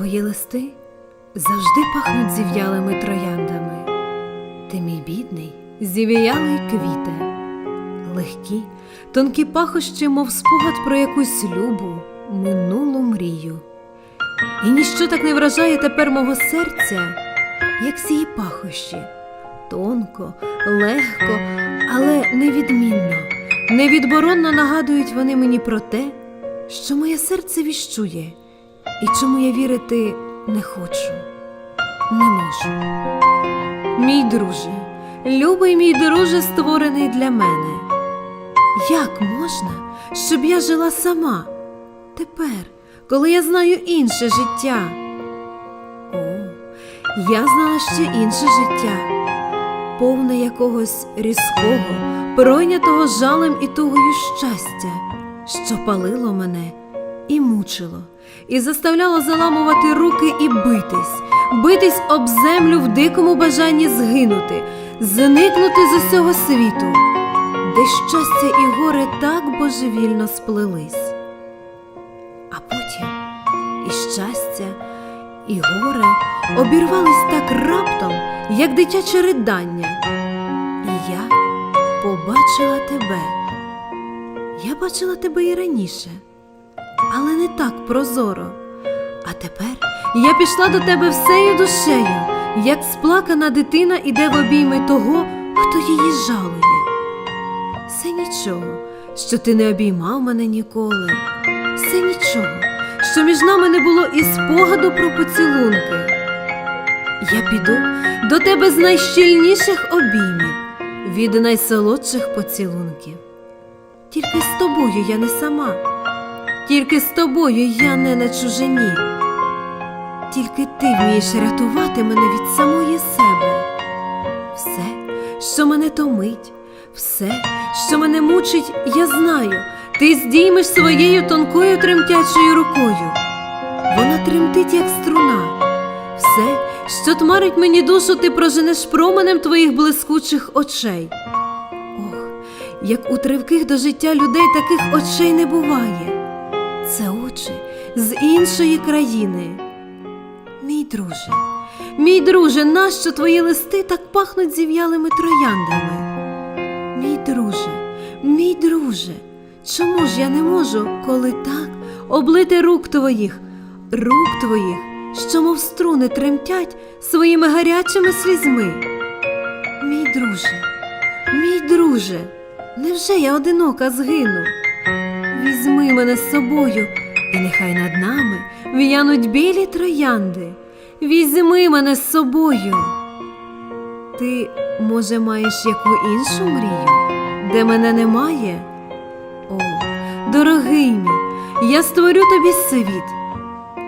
Твої листи завжди пахнуть зів'ялими трояндами. Ти мій бідний, зів'ялий квіте, легкі, тонкі пахощі, мов спогад про якусь любу, минулу мрію. І ніщо так не вражає тепер мого серця, як сії пахощі, тонко, легко, але невідмінно, невідборонно нагадують вони мені про те, що моє серце віщує, і чому я вірити не хочу, не можу. Мій друже, любий мій друже, створений для мене. Як можна, щоб я жила сама тепер, коли я знаю інше життя? О, я знала ще інше життя, повне якогось різкого, пройнятого жалем і тугою щастя, що палило мене і мучило, і заставляло заламувати руки і битись, битись об землю в дикому бажанні згинути, зникнути з усього світу, де щастя і горе так божевільно сплелись. А потім і щастя, і горе обірвались так раптом, як дитяче ридання. І я побачила тебе. Я бачила тебе і раніше, але не так прозоро. А тепер я пішла до тебе всею душею, як сплакана дитина іде в обійми того, хто її жалує. Все нічого, що ти не обіймав мене ніколи. Все нічого, що між нами не було і спогаду про поцілунки. Я піду до тебе з найщільніших обіймів, від найсолодших поцілунків. Тільки з тобою я не сама, тільки з тобою я не на чужині. Тільки ти вмієш рятувати мене від самої себе. Все, що мене томить, все, що мене мучить, я знаю, ти здіймеш своєю тонкою тремтячою рукою. Вона тремтить, як струна. Все, що тмарить мені душу, ти проженеш променем твоїх блискучих очей. Ох, як у тривких до життя людей таких очей не буває. Це очі з іншої країни. Мій друже, мій друже, нащо твої листи так пахнуть зів'ялими трояндами? Мій друже, мій друже, чому ж я не можу, коли так облити рук твоїх, рук твоїх, що мов струни тремтять своїми гарячими слізьми? Мій друже, мій друже, невже я одинока згину? Візьми мене з собою, і нехай над нами в'януть білі троянди. Візьми мене з собою. Ти, може, маєш яку іншу мрію, де мене немає? О, дорогий мій, я створю тобі світ,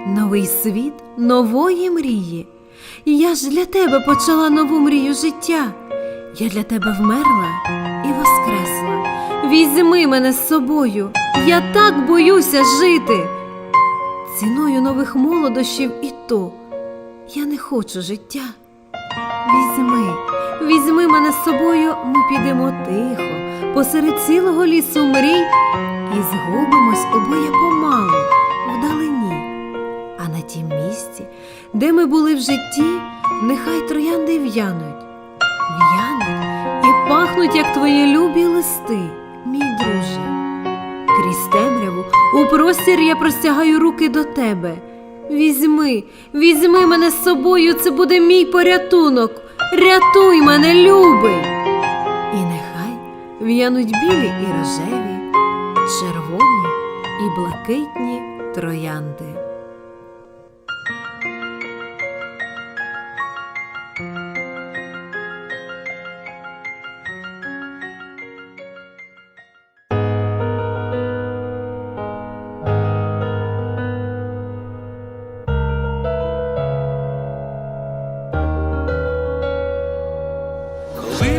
новий світ нової мрії. Я ж для тебе почала нову мрію життя. Я для тебе вмерла і воскресла. Візьми мене з собою, я так боюся жити. Ціною нових молодощів і то я не хочу життя. Візьми, візьми мене з собою, ми підемо тихо, посеред цілого лісу мрій і згубимось обоє помалу, вдалині. А на тім місці, де ми були в житті, нехай троянди в'януть, в'януть і пахнуть, як твої любі листи, мій друже. Крізь темряву у простір я простягаю руки до тебе. Візьми, візьми мене з собою, це буде мій порятунок. Рятуй мене, любий. І нехай в'януть білі і рожеві, червоні і блакитні троянди.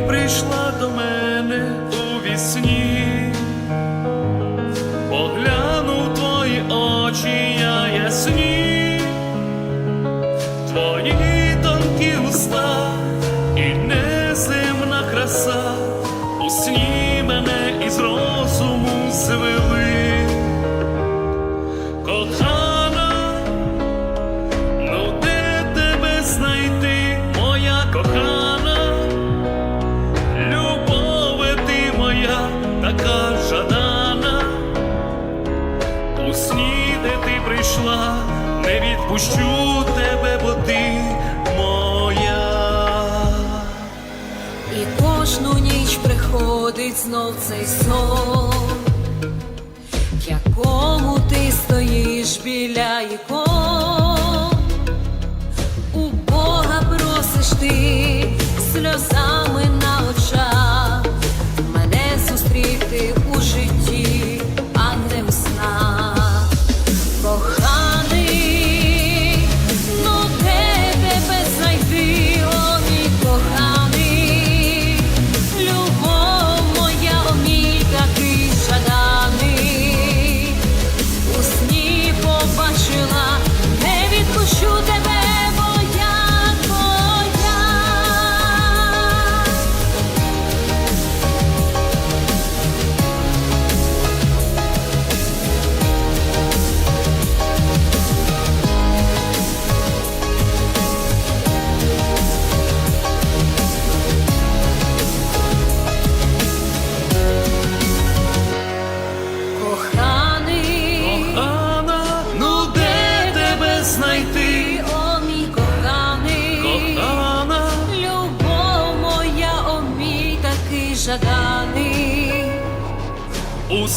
Прийшла до мене у вісні, поглянув твої очі, я ясні, твої тонкі уста і неземна краса, Прощу тебе, бо ти моя, і кожну ніч приходить знов цей сон, в якому ти стоїш біля ікон.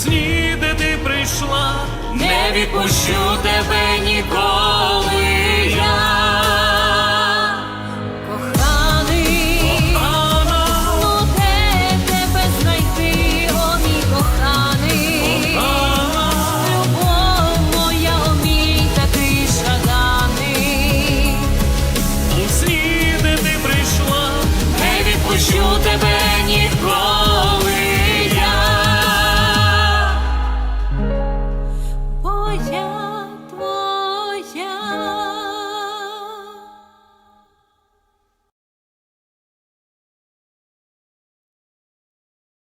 сні, де прийшла, не відпущу тебе ніколи.